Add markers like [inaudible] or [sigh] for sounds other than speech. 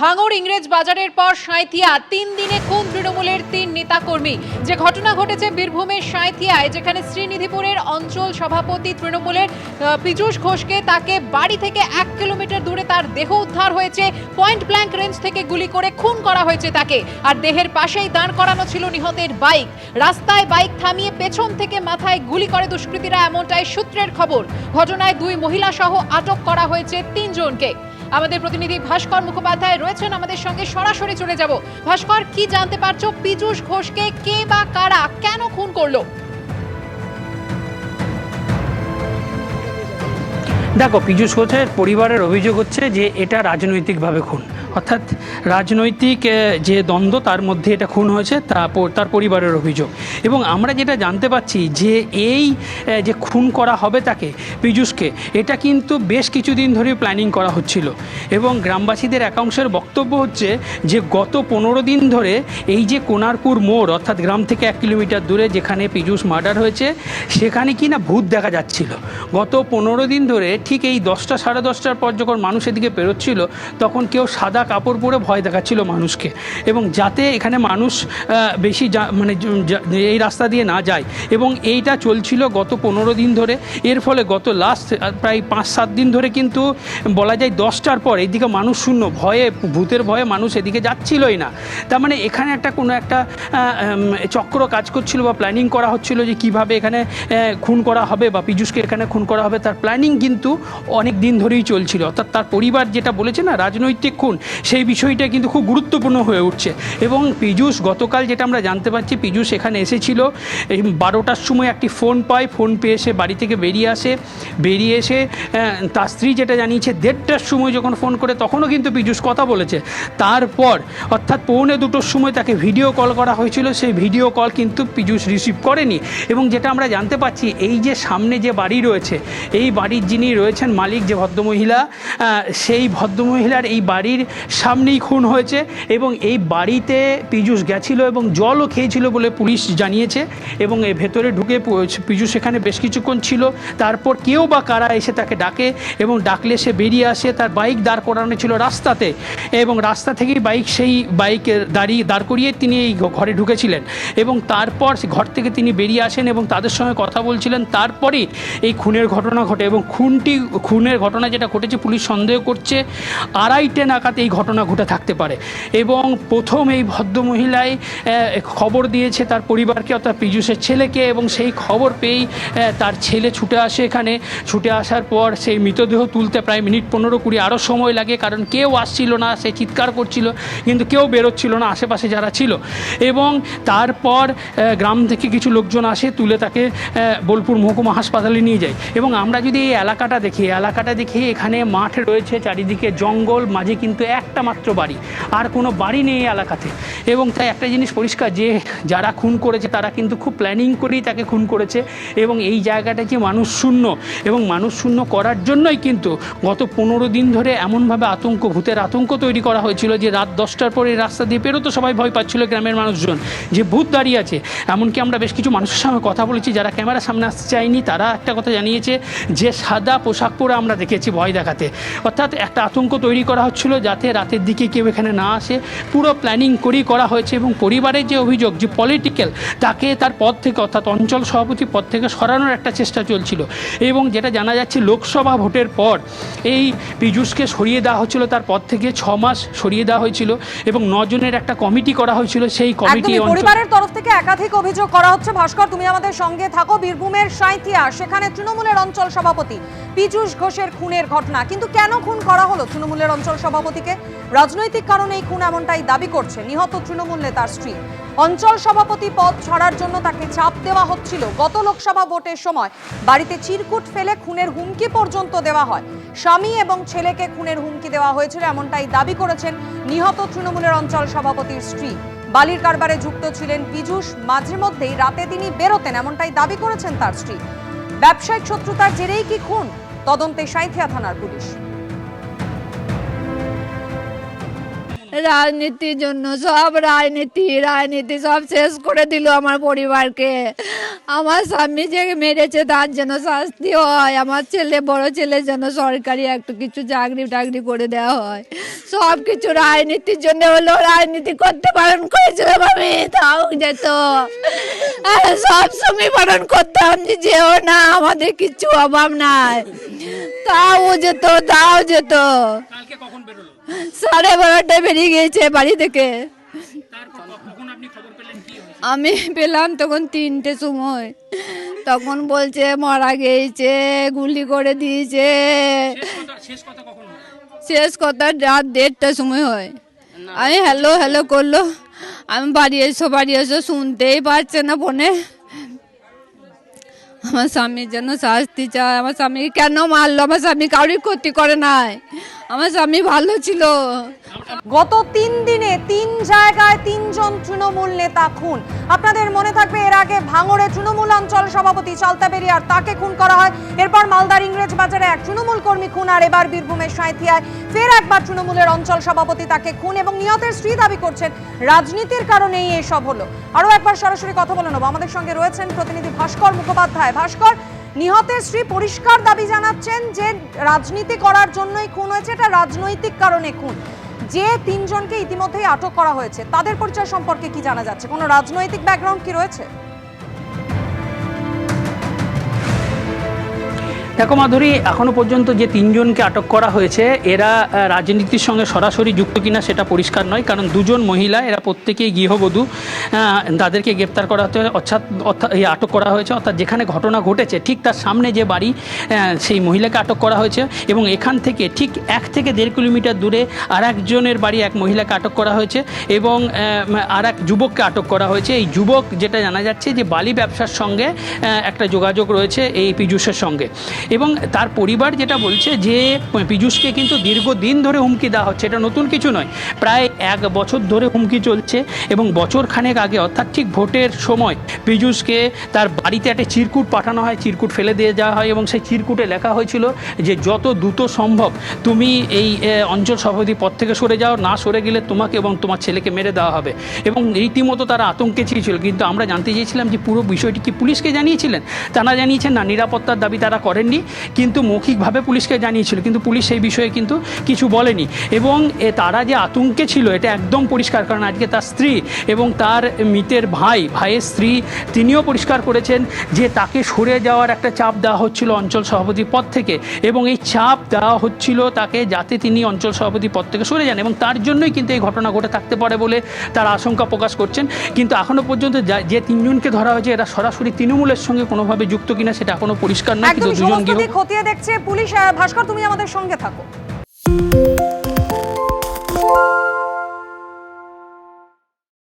ভাঙড় ইংরেজ বাজারের পর সাঁইথিয়া, তিন দিনে খুন তৃণমূলের তিন নেতাকর্মী। যে ঘটনা ঘটেছে বীরভূমের সাঁইথিয়ায়, যেখানে শ্রীনিধিপুরের অঞ্চল সভাপতি তৃণমূলের পীযূষ ঘোষকে তাকে বাড়ি থেকে এক কিলোমিটার দূরে তার দেহ উদ্ধার হয়েছে। পয়েন্ট ব্ল্যাঙ্ক রেঞ্জ থেকে গুলি করে খুন করা হয়েছে তাকে। আর দেহের পাশেই দাঁড় করানো ছিল নিহতের বাইক। রাস্তায় বাইক থামিয়ে পেছন থেকে মাথায় গুলি করে দুষ্কৃতীরা, এমনটাই সূত্রের খবর। ঘটনায় দুই মহিলা সহ আটক করা হয়েছে তিনজনকে। আমাদের প্রতিনিধি ভাস্কর মুখোপাধ্যায় রয়েছেন আমাদের সঙ্গে। সরাসরি চলে যাব। ভাস্কর, কি জানতে পারছ? পীযুষ ঘোষকে কে বা কারা কেন খুন করল? দেখো, পীযুষ ঘোষের পরিবারের অভিযোগ হচ্ছে যে এটা রাজনৈতিকভাবে খুন। অর্থাৎ রাজনৈতিক যে দ্বন্দ্ব তার মধ্যে এটা খুন হয়েছে তার পরিবারের অভিযোগ। এবং আমরা যেটা জানতে পাচ্ছি যে এই যে খুন করা হবে তাকে, পীযূষকে, এটা কিন্তু বেশ কিছুদিন ধরে প্ল্যানিং করা হচ্ছিল। এবং গ্রামবাসীদের একাংশের বক্তব্য হচ্ছে যে গত পনেরো দিন ধরে এই যে কোনারপুর মোড়, অর্থাৎ গ্রাম থেকে এক কিলোমিটার দূরে যেখানে পীযূষ মার্ডার হয়েছে, সেখানে কি না ভূত দেখা যাচ্ছিল। গত পনেরো দিন ধরে ঠিক এই দশটা সাড়ে দশটার পর যখন মানুষ এদিকে পেরোচ্ছিল তখন কেউ সাদা কাপড় পরে ভয় দেখাচ্ছিল মানুষকে। এবং যাতে এখানে মানুষ বেশি মানে এই রাস্তা দিয়ে না যায়। এবং এইটা চলছিল গত পনেরো দিন ধরে। এর ফলে গত লাস্ট প্রায় পাঁচ সাত দিন ধরে কিন্তু বলা যায় দশটার পর এইদিকে মানুষ শূন্য, ভয়ে, ভূতের ভয়ে মানুষ এদিকে যাচ্ছিলই না। তার মানে এখানে একটা কোনো একটা চক্র কাজ করছিল বা প্ল্যানিং করা হচ্ছিল যে কীভাবে এখানে খুন করা হবে বা পীযুষকে এখানে খুন করা হবে, তার প্ল্যানিং কিন্তু অনেক দিন ধরেই চলছিল। অর্থাৎ তার পরিবার যেটা বলেছে না, রাজনৈতিক খুন সেই বিষয়টা কিন্তু খুব গুরুত্বপূর্ণ হয়ে উঠছে। এবং পীযূষ, গতকাল যেটা আমরা জানতে পারছি, পীযূষ এখানে এসেছিল। বারোটার সময় একটি ফোন পায়, ফোন পেয়ে সে বাড়ি থেকে বেরিয়ে আসে। বেরিয়ে এসে তার স্ত্রী যেটা জানিয়েছে, দেড়টার সময় যখন ফোন করে তখনও কিন্তু পীযূষ কথা বলেছে। তারপর, অর্থাৎ পৌনে দুটোর সময় তাকে ভিডিও কল করা হয়েছিল। সেই ভিডিও কল কিন্তু পীযূষ রিসিভ করেনি। এবং যেটা আমরা জানতে পারছি, এই যে সামনে যে বাড়ি রয়েছে, এই বাড়ির যিনি রয়েছেন মালিক, যে ভদ্রমহিলা সেই ভদ্রমহিলার এই বাড়ির সামনেই খুন হয়েছে এবং এই বাড়িতে পীযূষ গেছিল এবং জলও খেয়েছিল বলে পুলিশ জানিয়েছে এবং এর ভেতরে ঢুকে পীযূষ এখানে বেশ কিছুক্ষণ ছিল। তারপর কেউ বা কারা এসে তাকে ডাকে এবং ডাকলে সে বেরিয়ে আসে। তার বাইক দাঁড় করানো ছিল রাস্তাতে এবং রাস্তা থেকেই বাইক সেই বাইকে দাঁড়িয়ে, দাঁড় করিয়ে তিনি এই ঘরে ঢুকেছিলেন এবং তারপর ঘর থেকে তিনি বেরিয়ে আসেন এবং তাদের সঙ্গে কথা বলছিলেন। তারপরেই এই খুনের ঘটনা ঘটে এবং খুনটি, খুনের ঘটনা যেটা ঘটেছে পুলিশ সন্দেহ করছে। আড়াইটে নাগাদ এই ঘটনা ঘটে থাকতে পারে। এবং প্রথম এই ভদ্রমহিলাই খবর দিয়েছে তার পরিবারকে, অর্থাৎ পীযুষের ছেলেকে, এবং সেই খবর পেয়েই তার ছেলে ছুটে আসে এখানে। ছুটে আসার পর সেই মৃতদেহ তুলতে প্রায় মিনিট পনেরো কুড়ি আরও সময় লাগে, কারণ কেউ আসছিল না, সে চিৎকার করছিল, কিন্তু কেউ বেরোচ্ছিল না, আশেপাশে যারা ছিল। এবং তারপর গ্রাম থেকে কিছু লোকজন আসে, তুলে তাকে বোলপুর মহকুমা হাসপাতালে নিয়ে যায়। এবং আমরা যদি এই এলাকাটা দেখি এলাকাটা দেখি এখানে মাঠ রয়েছে, চারিদিকে জঙ্গল, মাঝে কিন্তু একটা মাত্র বাড়ি, আর কোনো বাড়ি নেই এলাকাতে। এবং তাই একটা জিনিস পরিষ্কার যে যারা খুন করেছে, তারা কিন্তু খুব প্ল্যানিং করেই তাকে খুন করেছে। এবং এই জায়গাটা যে মানুষ শূন্য, এবং মানুষ শূন্য করার জন্যই কিন্তু গত পনেরো দিন ধরে এমনভাবে আতঙ্ক, ভূতের আতঙ্ক তৈরি করা হয়েছিল যে রাত দশটার পরে রাস্তা দিয়ে পেরোতো সবাই ভয় পাচ্ছিল গ্রামের মানুষজন। যে ভূত দাঁড়িয়ে আছে, এমনকি আমরা বেশ কিছু মানুষের সঙ্গে কথা বলেছি, যারা ক্যামেরার সামনে আসতে চায়নি, তারা একটা কথা জানিয়েছে যে সাদা পোশাক পরে আমরা দেখেছি ভয় দেখাতে। অর্থাৎ একটা আতঙ্ক তৈরি করা হচ্ছিল যাতে রাতের দিকে কেউ এখানে না আসে। পুরো প্ল্যানিং করেই করা হয়েছে এবং পরিবারের যে অভিযোগ যে পলিটিক্যাল তাকে তার পদ থেকে অর্থাৎ অঞ্চল সভাপতি পদ থেকে সরানোর একটা চেষ্টা চলছিল। এবং যেটা জানা যাচ্ছে লোকসভা ভোটের পর এই পীযূষকে সরিয়ে দেওয়া হচ্ছিল। তার পদ থেকে ছ মাস সরিয়ে দেওয়া হয়েছিল এবং নজনের একটা কমিটি করা হয়েছিল। সেই কমিটি পরিবারের তরফ থেকে একাধিক অভিযোগ করা হচ্ছে। ভাস্কর তুমি আমাদের সঙ্গে থাকো। বীরভূমের সাঁইথিয়া সেখানে তৃণমূলের অঞ্চল সভাপতি। পীযূষ ঘোষের খুনের ঘটনা। কিন্তু কেন খুন করা হলো তৃণমূলের অঞ্চল সভাপতিকে? রাজনৈতিক কারণে এই খুন এমনটাই দাবি করছে নিহত তৃণমূল নেতার স্ত্রী। অঞ্চল সভাপতি পদ ছাড়ার জন্য তাকে চাপ দেওয়া হচ্ছিল গত লোকসভা ভোটের সময়। বাড়িতে চিরকুট ফেলে খুনের হুমকি পর্যন্ত দেওয়া হয়। স্বামী এবং ছেলেকে খুনের হুমকি দেওয়া হয়েছিল এমনটাই দাবি করেছেন নিহত তৃণমূলের অঞ্চল সভাপতির স্ত্রী। বালির কারবারে যুক্ত ছিলেন পীযূষ, মাঝে মধ্যেই রাতে তিনি বেরোতেন এমনটাই দাবি করেছেন তার স্ত্রী। ব্যবসায়িক শত্রুতার জেরেই কি খুন? তদন্তে সাঁইথিয়া থানার পুলিশ। রাজনীতির জন্য সব রাজনীতি রাজনীতি সব শেষ করে দিল আমার পরিবারকে। আমার স্বামী যে মেরেছে তার যেন শাস্তি হয়, আমার ছেলে, বড় ছেলের জন্য সরকারি একটু কিছু চাকরি টাকরি করে দেওয়া হয়। সব কিছু রাজনীতির জন্য হলো, রাজনীতি করতে পালন করেছিল আমি তাও যেত। সব সময় পালন করতাম যে যেও না, আমাদের কিছু অভাব নাই। তাও যেত তাও যেত। কালকে কখন বেরোলো? [laughs] সাড়ে বারোটায় বেরিয়ে গিয়েছে বাড়ি থেকে। আমি পেলাম তখন তিনটে সময়। তখন বলছে, মারা গিয়েছে, গুলি করে দিয়েছে? শেষ কথা রাত দেড়টার সময় হয়। আমি হ্যালো হ্যালো করল। আমি বাড়ি এসো বাড়ি এসো, শুনতেই পারছে না ফোনে আমার স্বামীর জন্য শাস্তি চায় আমার স্বামীকে কেন মারলো? আমার স্বামী কারোর ক্ষতি করে নাই। আমার স্বামী ভালো ছিল। গত তিন দিনে তিন জায়গায় তিনজন তৃণমূল নেতা খুন। আপনাদের মনে থাকবে, এর আগে ভাঙড়ে তৃণমূল অঞ্চল সভাপতি চালতা বেরিয়ার তাকে খুন করা হয়। এরপর মালদার ইংরেজ বাজারে এক তৃণমূল কর্মী খুন আর এবার বীরভূমের সাঁথিয়ায় ফের একবার তৃণমূলের অঞ্চল সভাপতি তাকে খুন এবং নিহতের স্ত্রী দাবি করছেন। রাজনীতির কারণেই এসব হলো। আরও একবার সরাসরি কথা বলে নেব। আমাদের সঙ্গে রয়েছেন প্রতিনিধি ভাস্কর মুখোপাধ্যায়। ভাস্কর, নিহতের স্ত্রী পরিষ্কার দাবি জানাচ্ছেন যে রাজনীতি করার জন্যই খুন হয়েছে, এটা রাজনৈতিক কারণে খুন। যে তিনজনকে ইতিমধ্যেই আটক করা হয়েছে, তাদের পরিচয় সম্পর্কে কি জানা যাচ্ছে? কোনো রাজনৈতিক ব্যাকগ্রাউন্ড কি রয়েছে? দেখো মাধুরী, এখনও পর্যন্ত যে তিনজনকে আটক করা হয়েছে, এরা রাজনীতির সঙ্গে সরাসরি যুক্ত কিনা সেটা পরিষ্কার নয়, কারণ দুজন মহিলা, এরা প্রত্যেকেই গৃহবধূ তাদেরকে গ্রেপ্তার করা হতে অর্থাৎ অর্থাৎ আটক করা হয়েছে, অর্থাৎ যেখানে ঘটনা ঘটেছে, ঠিক তার সামনে যে বাড়ি সেই মহিলাকে আটক করা হয়েছে, এবং এখান থেকে ঠিক এক থেকে দেড় কিলোমিটার দূরে আর একজনের বাড়ি এক মহিলাকে আটক করা হয়েছে, এবং আর এক যুবককে আটক করা হয়েছে। এই যুবক যেটা জানা যাচ্ছে যে বালি ব্যবসার সঙ্গে একটা যোগাযোগ রয়েছে এই পীযূষের সঙ্গে। এবং তার পরিবার যেটা বলছে যে পীযূষকে কিন্তু দীর্ঘদিন ধরে হুমকি দেওয়া হচ্ছে। এটা নতুন কিছু নয়, প্রায় এক বছর ধরে হুমকি চলছে এবং বছর খানেক আগে, অর্থাৎ ঠিক ভোটের সময়, পীযূষকে তার বাড়িতে একটা চিরকুট পাঠানো হয়, চিরকুট ফেলে দিয়ে যাওয়া হয় এবং সেই চিরকুটে লেখা হয়েছিল যে, যত দ্রুত সম্ভব তুমি এই অঞ্চল সভাপতি পদ থেকে সরে যাও, না সরে গেলে তোমাকে এবং তোমার ছেলেকে মেরে দেওয়া হবে। এবং রীতিমতো তারা আতঙ্কে চেয়েছিল কিন্তু আমরা জানতে চেয়েছিলাম যে, পুরো বিষয়টি কি পুলিশকে জানিয়েছিলেন? তারা জানিয়েছেন, না, নিরাপত্তার দাবি তারা করেননি। কিন্তু মৌখিকভাবে পুলিশকে জানিয়েছিল কিন্তু পুলিশ সেই বিষয়ে কিন্তু কিছু বলেনি। এবং এ তারা যে আতঙ্কে ছিল এটা একদম পরিষ্কার কারণ আজকে তার স্ত্রী এবং তার মৃতের ভাই ভাইয়ের স্ত্রী তিনিও পরিষ্কার করেছেন যে তাকে সরে যাওয়ার একটা চাপ দেওয়া হচ্ছিল অঞ্চল সভাপতি পদ থেকে। এবং এই চাপ দেওয়া হচ্ছিল তাকে যাতে তিনি অঞ্চল সভাপতি পদ থেকে সরে যান। এবং তার জন্যই কিন্তু এই ঘটনা ঘটে থাকতে পারে বলে তার আশঙ্কা প্রকাশ করছেন। কিন্তু এখনও পর্যন্ত যে তিনজনকে ধরা হয়েছে এরা সরাসরি তৃণমূলের সঙ্গে কোনোভাবে যুক্ত কিনা সেটা এখনও পরিষ্কার নয় কিন্তু দুজন খতিয়ে দেখছে পুলিশ ভাস্কর তুমি আমাদের সঙ্গে থাকো।